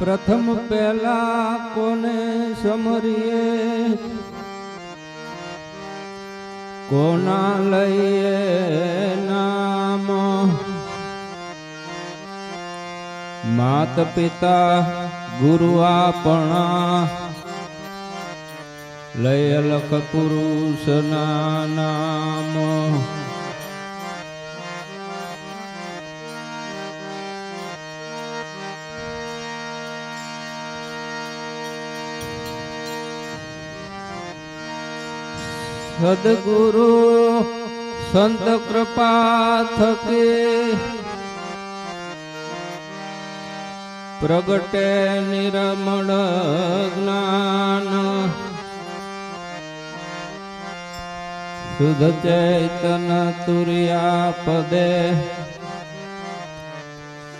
પ્રથમ પહેલા કોને સમરીએ? કોના લઈએ નામ? માત પિતા ગુરુ આપણા લય લખ પુરુષના નામ. સદગુરુ સંત કૃપા થકે પ્રગટે નિરમણ જ્ઞાન. શુદ્ધ ચૈતન તુર્યા પદે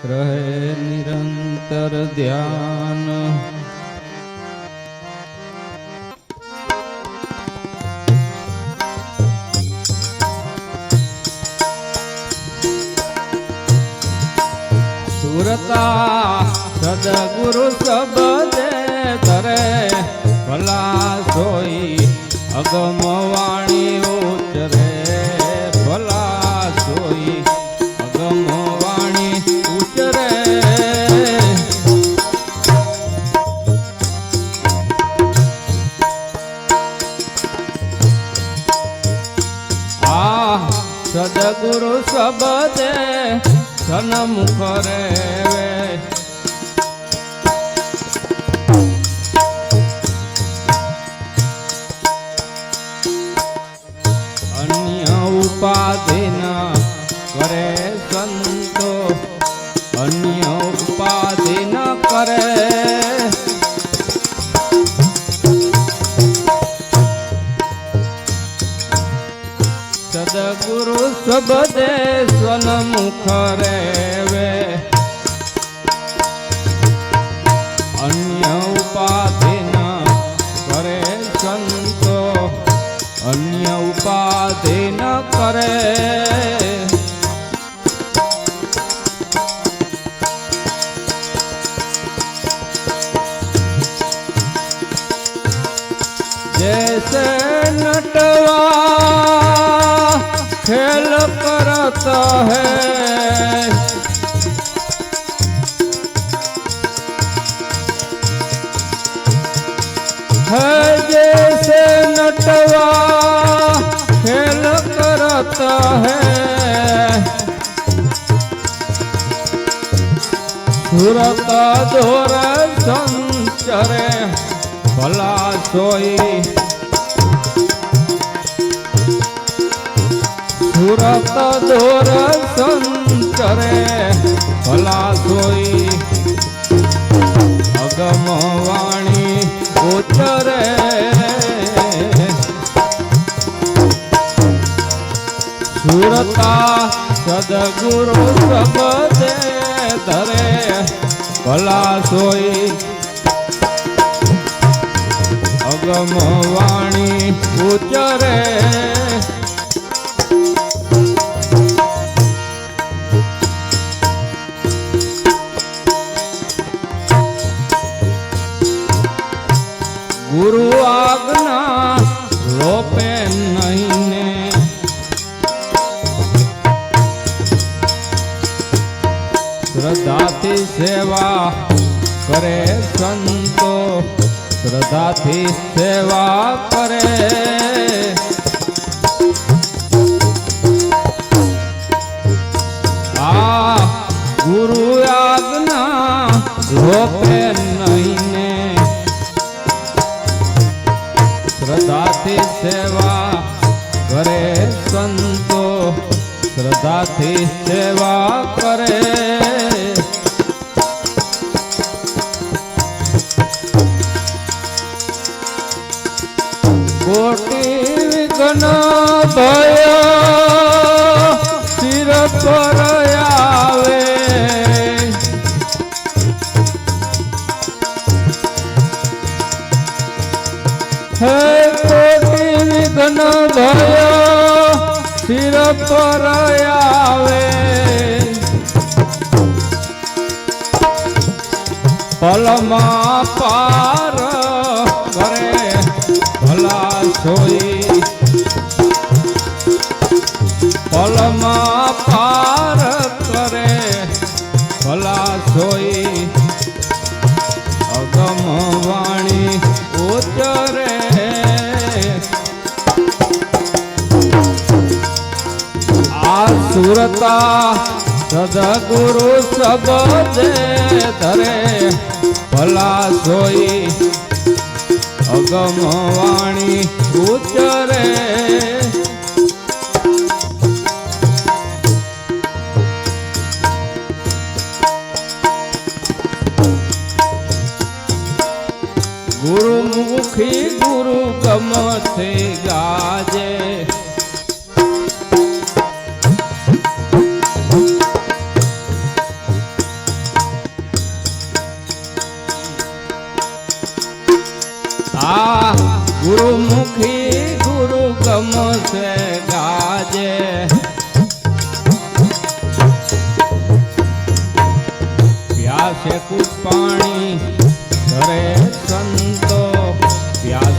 રહે નિરંતર ધ્યાન. સુરતા સદગુરુ સબદે તરે ભલા સોઈ અગમ સન્મુખ રેવે અન્ય ઉપાધિ ન કરે સંતો અન્ય સબદે સ્વનમુખ રેવે. અન્ય ઉપાધિ ન કરે સંતો. અન્ય ઉપાધિ ન કરે जाता है। है जैसे नटवा खेल करता है। सुरता दोर संचरे भला सोई સુરત દોર સંચરે ભલા સોઈ. અગમ વાણી ઉતરે. સુરતા સદગુરુ સબદે ધરે ભલા સોઈ. અગમ વાણી ઉચરે ગુરુ આજ્ઞા રોપે નહીં ને શ્રદ્ધાથી સેવા કરે સંતો શ્રદ્ધાથી સેવા કરે આ ગુરુ આજ્ઞા રોપે શ્રદ્ધાથી સેવા કરે. કોટી વિઘ્ન ભય પલમાં પાર કરે, ભલા સોઈ. પલમાં પાર કરે, ભલા સોઈ. અગમ વાણી ઉતરે. આ સુરતા સદગુરુ સબદે ધરે ભલા સોઈ અગમ વાણી ઉતરે. ગુરુમુખી ગુરુ ગમતે ગાજે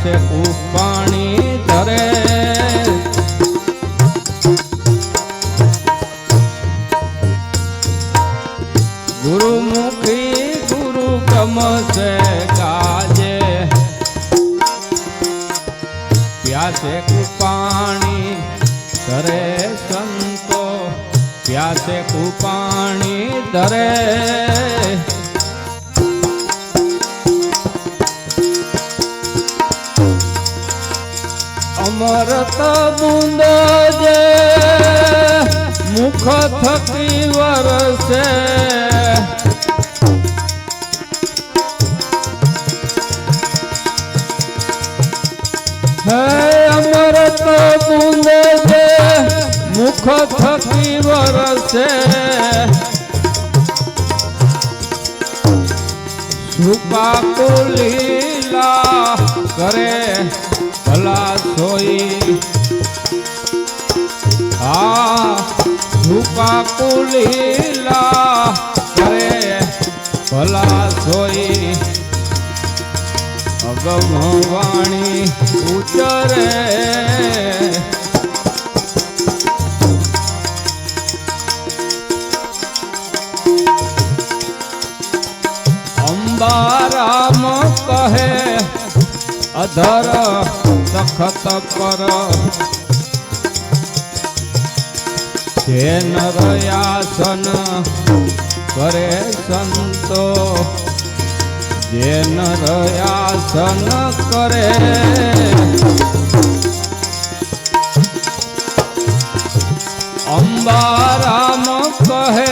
પ્યાસે કૂપ પાણી ધરે. ગુરુમુખી ગુરુ ગમશે ગાજે. પ્યાસે કૃપાણી પાણી ધરે સંતો. પ્યાસે કૃપાણી ધરે. મુખ થકી વરસે સુપા કુલીલા કરે ભલા સોઈ. આ રૂપા કુલીલા કરે ભલા સોઈ. અગમ વાણી ઉચરે અધર સખત પર જે નરયાસન કરે સંતો જે નરયાસન કરે અંબારામ કહે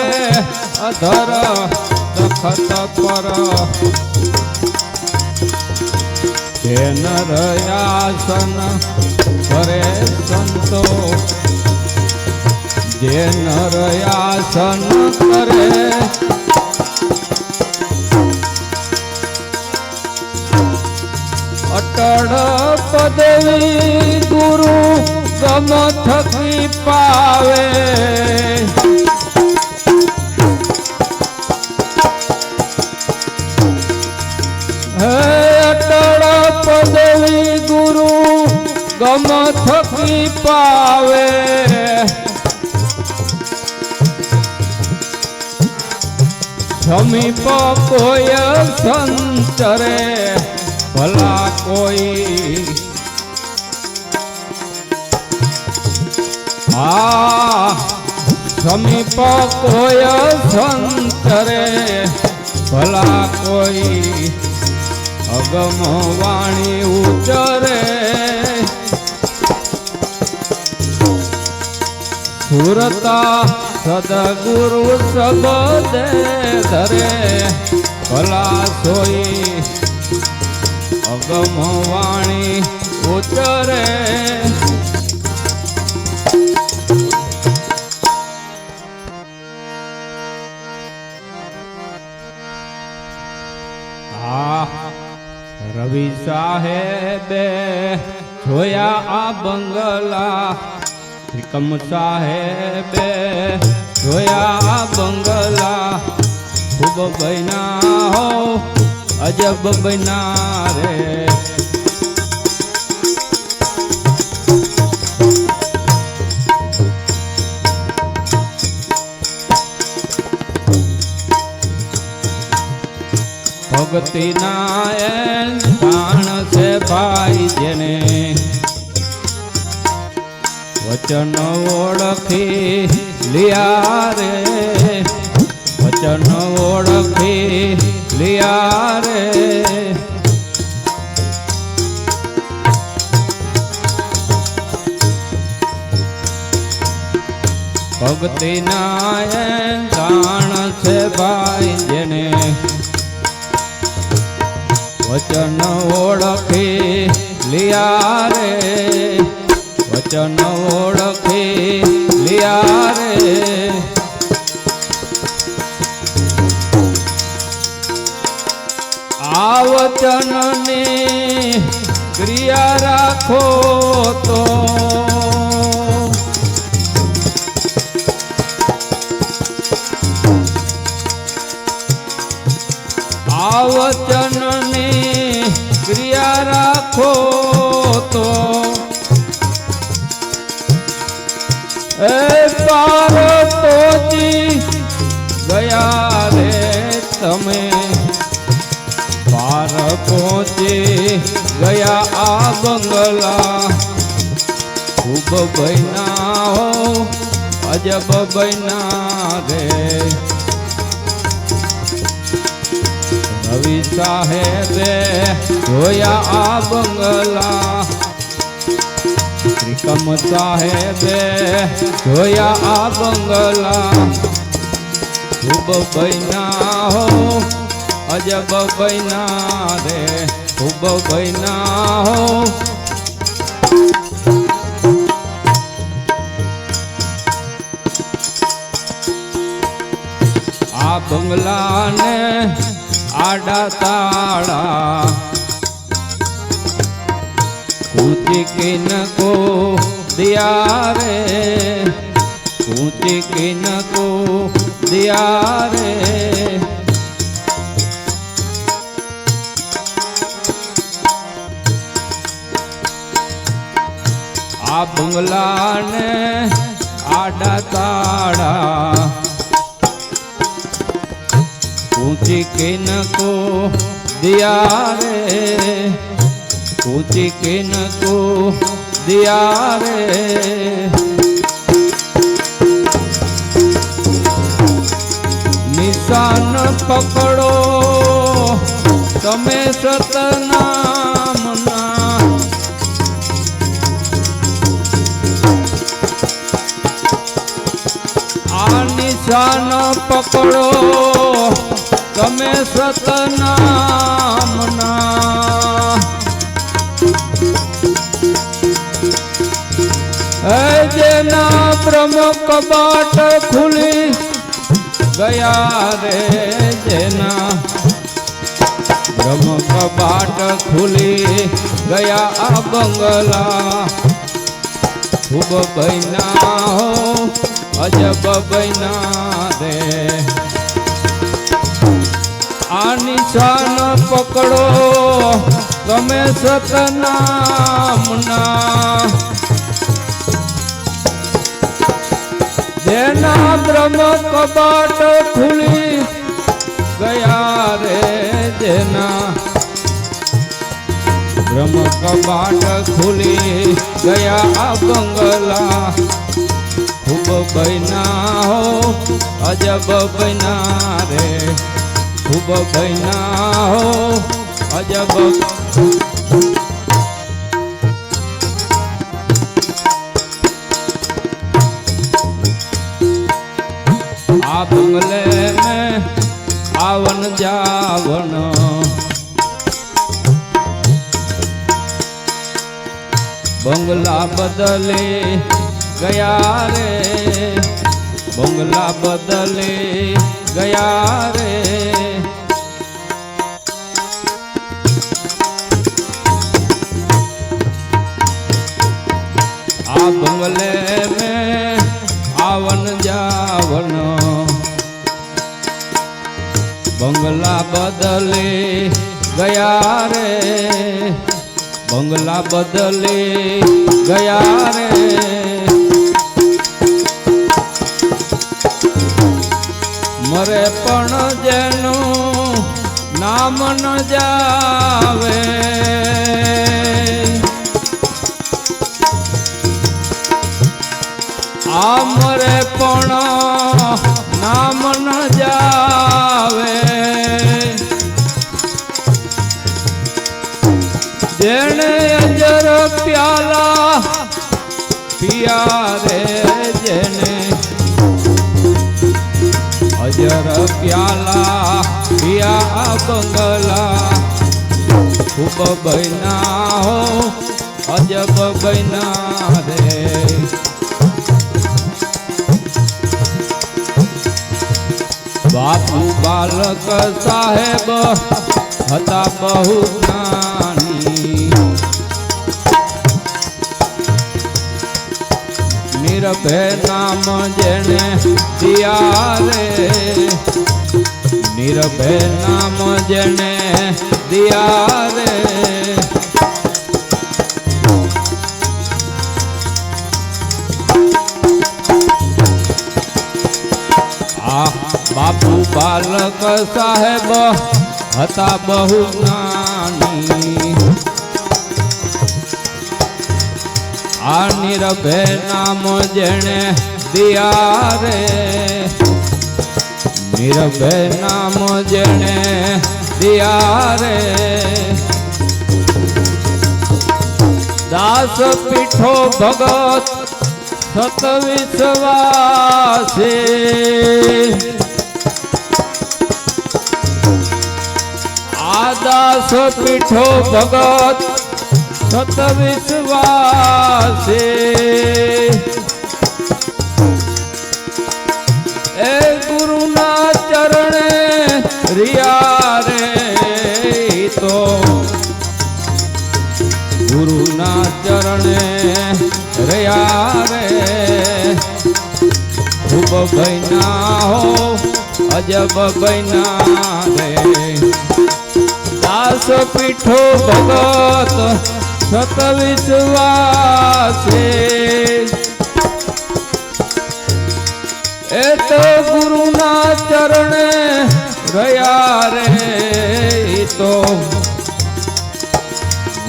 અધર સખત પર જે નરયાસન કરે સંતો. જે નરયાસન કરે અટળ પદવી ગુરુ ગમ થકી પાવે. ગમ થકી પાવે. સમીપ કોઈ સંતરે, ભલા કોઈ આ સમીપ કોઈ સંતરે, ભલા કોઈ અગમ વાણી ઉચરે સુરતા સદગુરુ સબદે ધરે ભલા સોઈ અગમ વાણી ઉતરે. રવિ સાહેબે જોયા આ બંગલા ત્રિકમ સાહેબે જોયા બંગલા, ખૂબ બન્યા હો, અજબ બના રે. ભક્તિ ના એન તાણ છે ભાઈ જેને વચન ઓળખી લિયા રે. વચન ઓળખી લિયા રે. ભક્તિ નાય તાણ છે ભાઈ જેને વચન ઓળખી લિયા રે. વચન ઓળખી લિયા રે. આ વચનની ક્રિયા રાખો તો પહોંચી ગયા આ બંગલા. ખૂબ ભૈના હો અજબ ભૈના રે. રવિ સાહેબે જોયા આ બંગલા. ત્રિકમ સાહેબે જોયા આ બંગલા. ખૂબ ભૈના હો અજબ બના રે ખૂબ બના હો. આ બંગલાને આડા તાળા, કૂચી કિન કો દિયા રે, કૂચી કિન કો દિયા રે. आ बंगला ने आडा ताड़ा। ऊँची किन को दिया रे? ऊँची किन को दिया रे? निशान पकड़ो, तमें सतना આ નિશાન પકડો તમે સતનામના જેના બ્રહ્મ કબાટ ખુલી ગયા રે, જેના બ્રહ્મ કબાટ ખુલી ગયા આ બંગલા. ખૂબ બૈના હો અજબ બૈના રે આ નિશાન પકડો, તમે સતનામના. જેના બ્રહ્મ કબાટ ખુલી ગયા રે, જેના બ્રહ્મ કબાટ ખુલી ગયા આ બંગલા. ખૂબ બૈના હો, અજબ બૈના રે. ખૂબ બૈના હો, અજબ આ બંગલે મેં આવન જાવન. બંગલા બદલે ગયા રે, બંગલા બદલે ગયા રે. આ બંગલે મે આવન જાવન, બંગલા બદલે ગયા રે, બંગલા બદલે ગયા રે. મરે પણ જેનું નામ ન જાવે. આ મરે પણ નામ ન જાવે. જેણે અજર પ્યાલા પિયારે જેને અજર પ્યાલા પિયા બંગલા ખૂબ બૈના હો અજબ બૈના રે બાપુ બાલક સાહેબ હતા બહુ જ્ઞાની નિરભે નામ જેણે દિયા રે નિરભે નામ જેણે દિયા રે બાપુ બાલક સાહેબ હતા બહુ જ્ઞાની આ નિરભે નામ જેણે દિયા રે. નિરભે નામ જેણે દિયા રે. દાસ પીઠો ભગત સત વિશ્વાસે દાસ પીઠો ભગત સત વિશ્વાસે. એ ગુરુના ચરણે રિયા રે તો. ગુરુના ચરણે રહ્યા રે. ખૂબ ભૈના હો, અજબ ભૈના રે. દાસ પીઠો ભગત સત વિશ્વાસે એ તો ગુરુના ચરણે રહ્યા રે તો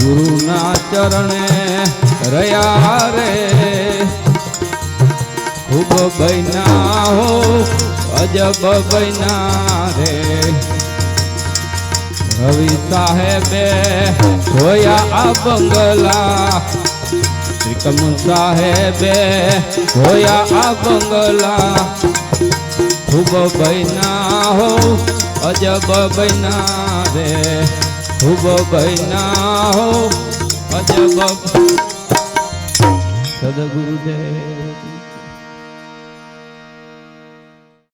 ગુરુના ચરણે રહ્યા રે. ખૂબ બૈના હો, અજબ બૈના રે. રવિ સાહેબે જોયા આ બંગલા. ત્રિકમ સાહેબે જોયા આ બંગલા. ખૂબ બૈના હો, અજબ બૈના રે. ખૂબ બૈના હો, અજબ. સદગુરુદેવ.